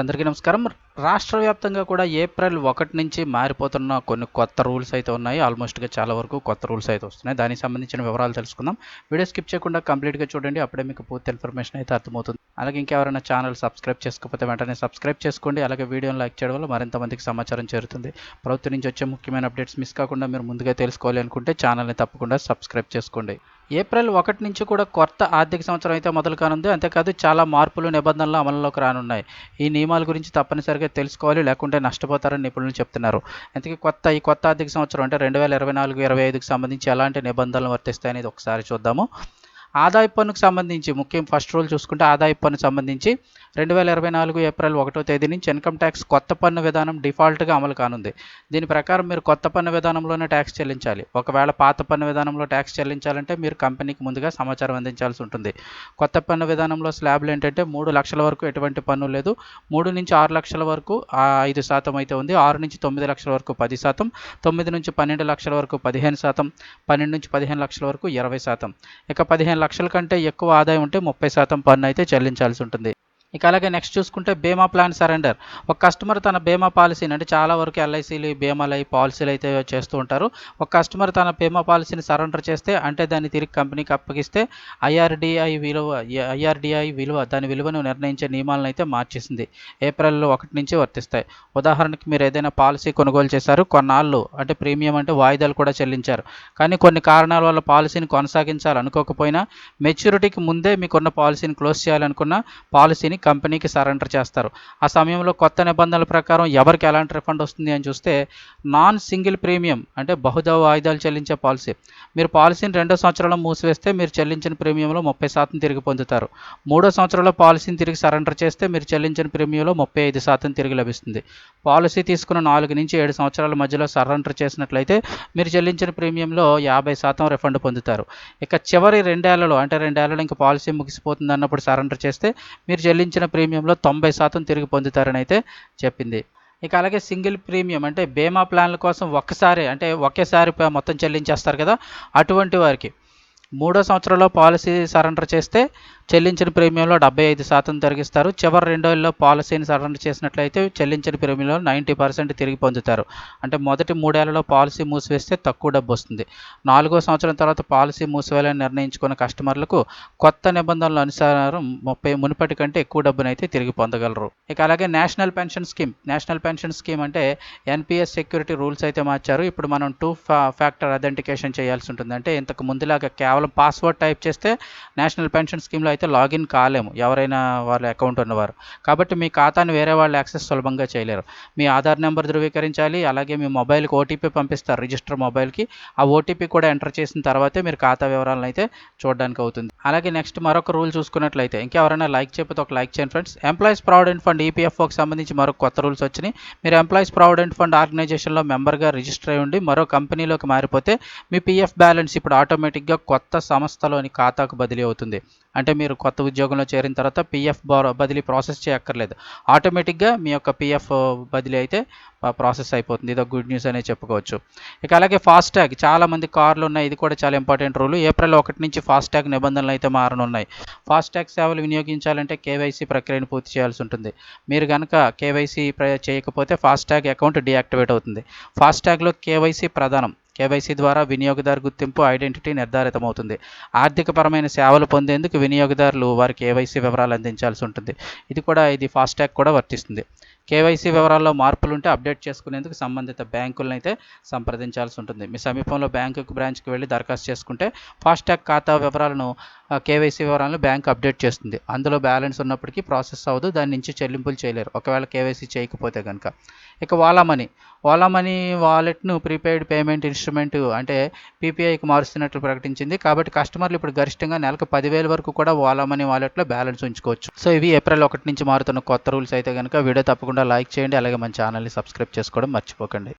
అందరికీ నమస్కారం. రాష్ట్ర వ్యాప్తంగా కూడా ఏప్రిల్ ఒకటి నుంచి మారిపోతున్న కొన్ని కొత్త రూల్స్ అయితే ఉన్నాయి. ఆల్మోస్ట్గా చాలా వరకు కొత్త రూల్స్ అయితే వస్తున్నాయి. దానికి సంబంధించిన వివరాలు తెలుసుకుందాం. వీడియో స్కిప్ చేయకుండా కంప్లీట్గా చూడండి. అప్పుడే మీకు పూర్తి ఇన్ఫర్మేషన్ అయితే అర్థమవుతుంది. అలాగే ఇంకెవరైనా ఛానల్ సబ్స్క్రైబ్ చేసుకోకపోతే వెంటనే సబ్స్క్రైబ్ చేసుకోండి. అలాగే వీడియోని లైక్ చేయడం వల్ల మరింత మందికి సమాచారం చేరుతుంది. ప్రభుత్వం నుంచి వచ్చే ముఖ్యమైన అప్డేట్స్ మిస్ కాకుండా మీరు ముందుగా తెలుసుకోవాలి అనుకుంటే ఛానల్ని తప్పకుండా సబ్స్క్రైబ్ చేసుకోండి. ఏప్రిల్ ఒకటి నుంచి కూడా కొత్త ఆర్థిక సంవత్సరం అయితే మొదలు కానుంది. అంతేకాదు చాలా మార్పులు నిబంధనలు అమలులోకి రానున్నాయి. ఈ నియమాల గురించి తప్పనిసరిగా తెలుసుకోవాలి లేకుంటే నష్టపోతారని నిపుణులు చెప్తున్నారు. అందుకే కొత్త ఈ కొత్త ఆర్థిక సంవత్సరం అంటే రెండు వేల ఇరవై నాలుగు ఇరవై ఐదుకి సంబంధించి ఎలాంటి నిబంధనలు వర్తిస్తాయి అనేది ఒకసారి చూద్దాము. ఆదాయ పన్నుకు సంబంధించి ముఖ్యం ఫస్ట్ రూల్ చూసుకుంటే ఆదాయ పన్ను సంబంధించి రెండు వేల ఇరవై నాలుగు ఏప్రిల్ ఒకటో తేదీ నుంచి ఇన్కమ్ ట్యాక్స్ కొత్త పన్ను విధానం డిఫాల్ట్గా అమలు కానుంది. దీని ప్రకారం మీరు కొత్త పన్ను విధానంలోనే ట్యాక్స్ చెల్లించాలి. ఒకవేళ పాత పన్ను విధానంలో ట్యాక్స్ చెల్లించాలంటే మీరు కంపెనీకి ముందుగా సమాచారం అందించాల్సి ఉంటుంది. కొత్త పన్ను విధానంలో స్లాబ్లు ఏంటంటే మూడు లక్షల వరకు ఎటువంటి పన్ను లేదు. మూడు నుంచి ఆరు లక్షల వరకు ఐదు శాతం అయితే ఉంది. ఆరు నుంచి తొమ్మిది లక్షల వరకు పది శాతం. తొమ్మిది నుంచి పన్నెండు లక్షల వరకు పదిహేను శాతం. పన్నెండు నుంచి పదిహేను లక్షల వరకు ఇరవై శాతం. ఇక పదిహేను లక్షల కంటే ఎక్కువ ఆదాయం ఉంటే ముప్పై శాతం పన్ను అయితే చెల్లించాల్సి ఉంటుంది. ఇక అలాగే నెక్స్ట్ చూసుకుంటే బీమా ప్లాన్ సరెండర్ ఒక కస్టమర్ తన బీమా పాలసీని అంటే చాలా వరకు ఎల్ఐసీలు బీమాలు అయి పాలసీలు అయితే చేస్తూ ఉంటారు. ఒక కస్టమర్ తన బీమా పాలసీని సరెండర్ చేస్తే అంటే దాన్ని తిరిగి కంపెనీకి అప్పగిస్తే ఐఆర్డిఐ విలువ ఐఆర్డిఐ విలువ దాని విలువను నిర్ణయించే నియమాలను అయితే మార్చేసింది. ఏప్రిల్లో ఒకటి నుంచి వర్తిస్తాయి. ఉదాహరణకి మీరు ఏదైనా పాలసీ కొనుగోలు చేశారు కొన్నాళ్ళు అంటే ప్రీమియం అంటే వాయిదాలు కూడా చెల్లించారు. కానీ కొన్ని కారణాల వల్ల పాలసీని కొనసాగించాలనుకోకపోయినా మెచ్యూరిటీకి ముందే మీకున్న పాలసీని క్లోజ్ చేయాలనుకున్న పాలసీని కంపెనీకి సరెండర్ చేస్తారు. ఆ సమయంలో కొత్త నిబంధనల ప్రకారం ఎవరికి ఎలాంటి రిఫండ్ వస్తుంది అని చూస్తే నాన్ సింగిల్ ప్రీమియం అంటే బహుధ వాయిదాలు చెల్లించే పాలసీ. మీరు పాలసీని రెండో సంవత్సరంలో మూసివేస్తే మీరు చెల్లించిన ప్రీమియంలో ముప్పై శాతం తిరిగి పొందుతారు. మూడో సంవత్సరంలో పాలసీని తిరిగి సరెండర్ చేస్తే మీరు చెల్లించిన ప్రీమియంలో ముప్పై ఐదు శాతం తిరిగి లభిస్తుంది. పాలసీ తీసుకున్న నాలుగు నుంచి ఏడు సంవత్సరాల మధ్యలో సరెండర్ చేసినట్లయితే మీరు చెల్లించిన ప్రీమియంలో యాభై శాతం రిఫండ్ పొందుతారు. ఇక చివరి రెండేళ్ళలో అంటే రెండేళ్ళలో ఇంకా పాలసీ ముగిసిపోతుంది అన్నప్పుడు సరెండర్ చేస్తే మీరు చెల్లించిన ప్రీమియంలో తొంభై శాతం తిరిగి పొందుతారని అయితే చెప్పింది. ఇక అలాగే సింగిల్ ప్రీమియం అంటే బీమా ప్లాన్ల కోసం ఒక్కసారి అంటే ఒకేసారి మొత్తం చెల్లించేస్తారు కదా అటువంటి వారికి. మూడో సంవత్సరంలో పాలసీ సరెండర్ చేస్తే చెల్లించిన ప్రీమియంలో డెబ్బై ఐదు శాతం తొలగిస్తారు చివరి రెండేళ్ళలో పాలసీని సరెండర్ చేసినట్లయితే చెల్లించిన ప్రీమియంలో నైంటీ పర్సెంట్ తిరిగి పొందుతారు. అంటే మొదటి మూడేళ్ళలో పాలసీ మూసివేస్తే తక్కువ డబ్బు వస్తుంది. నాలుగో సంవత్సరం తర్వాత పాలసీ మూసివేయాలని నిర్ణయించుకున్న కస్టమర్లకు కొత్త నిబంధనల అనుసారం ముప్పై మునుపటి కంటే ఎక్కువ డబ్బునైతే తిరిగి పొందగలరు. ఇక అలాగే national pension scheme. National pension scheme అంటే ఎన్పిఎస్ సెక్యూరిటీ రూల్స్ అయితే మార్చారు. ఇప్పుడు మనం టూ ఫ్యాక్టర్ అథెంటికేషన్ చేయాల్సి ఉంటుంది. అంటే ఇంతకు ముందులాగా కేవలం పాస్వర్డ్ టైప్ చేస్తే నేషనల్ పెన్షన్ స్కీమ్లో అయితే లాగిన్ కాలేము ఎవరైనా వాళ్ళ అకౌంట్ ఉన్నవారు. కాబట్టి మీ ఖాతాను వేరే వాళ్ళు యాక్సెస్ సులభంగా చేయలేరు. మీ ఆధార్ నెంబర్ ధృవీకరించాలి అలాగే మీ మొబైల్కి ఓటీపీ పంపిస్తారు రిజిస్టర్ మొబైల్కి. ఆ ఓటీపీ కూడా ఎంటర్ చేసిన తర్వాతే మీరు ఖాతా వివరాలను అయితే చూడడానికి అవుతుంది. అలాగే నెక్స్ట్ మరొక రూల్ చూసుకున్నట్లయితే ఇంకెవరైనా లైక్ చెప్పితే ఒక లైక్ చేయండి ఫ్రెండ్స్. ఎంప్లాయీస్ ప్రావిడెంట్ ఫండ్ ఈపీఎఫ్ఓకి సంబంధించి మరొక కొత్త రూల్స్ వచ్చినాయి. మీరు ఎంప్లాయీస్ ప్రావిడెంట్ ఫండ్ ఆర్గనైజేషన్లో మెంబర్గా రిజిస్టర్ అయి ఉండి మరో కంపెనీలోకి మారిపోతే మీ పీఎఫ్ బ్యాలెన్స్ ఇప్పుడు ఆటోమేటిక్గా కొత్త సంస్థలోని ఖాతాకు బదిలీ అవుతుంది. అంటే మీరు మీరు కొత్త ఉద్యోగంలో చేరిన తర్వాత పీఎఫ్ బదిలీ ప్రాసెస్ చేయక్కర్లేదు. ఆటోమేటిక్గా మీ యొక్క పీఎఫ్ బదిలీ అయితే ప్రాసెస్ అయిపోతుంది. ఇదో గుడ్ న్యూస్ అనే చెప్పుకోవచ్చు. ఇక అలాగే ఫాస్ట్యాగ్ చాలామంది కార్లు ఉన్నాయి. ఇది కూడా చాలా ఇంపార్టెంట్ రూల్. ఏప్రిల్ ఒకటి నుంచి ఫాస్ట్ ట్యాగ్ నిబంధనలు అయితే మారనున్నాయి. ఫాస్ట్యాగ్ సేవలు వినియోగించాలంటే కేవైసీ ప్రక్రియను పూర్తి చేయాల్సి ఉంటుంది. మీరు కనుక కేవైసీ చేయకపోతే ఫాస్ట్యాగ్ అకౌంట్ డీయాక్టివేట్ అవుతుంది. ఫాస్ట్యాగ్లో కేవైసీ ప్రధానం. కేవైసీ ద్వారా వినియోగదారు గుర్తింపు ఐడెంటిటీ నిర్ధారితమవుతుంది. ఆర్థికపరమైన సేవలు పొందేందుకు వినియోగదారులు వారి కేవైసీ వివరాలు అందించాల్సి ఉంటుంది. ఇది కూడా ఇది ఫాస్టాగ్ కూడా వర్తిస్తుంది. కేవైసీ వివరాల్లో మార్పులుంటే అప్డేట్ చేసుకునేందుకు సంబంధిత బ్యాంకులను అయితే సంప్రదించాల్సి ఉంటుంది. మీ సమీపంలో బ్యాంకు బ్రాంచ్కి వెళ్ళి దరఖాస్తు చేసుకుంటే ఫాస్టాగ్ ఖాతా వివరాలను కేవైసీ వివరాలను బ్యాంక్ అప్డేట్ చేస్తుంది. అందులో బ్యాలెన్స్ ఉన్నప్పటికీ ప్రాసెస్ అవ్వదు. దాని నుంచి చెల్లింపులు చేయలేరు. ఒకవేళ కేవైసీ చేయకపోతే కనుక ఇక ఓలా మనీ ఓలా మనీ వాలెట్ను ప్రీపెయిడ్ పేమెంట్ ఇన్స్ట్రుమెంట్ అంటే పీపీఐకి మారుస్తున్నట్లు ప్రకటించింది. కాబట్టి కస్టమర్లు ఇప్పుడు గరిష్టంగా నెలకు పదివేల వరకు కూడా ఓలా మనీ వాలెట్లో బ్యాలెన్స్ ఉంచుకోవచ్చు. సో ఇవి ఏప్రిల్ ఒకటి నుంచి మారుతున్న కొత్త రూల్స్ అయితే కనుక వీడియో తప్పకుండా లైక్ చేయండి అలాగే మన ఛానల్ని సబ్స్క్రైబ్ చేసుకోవడం మర్చిపోకండి.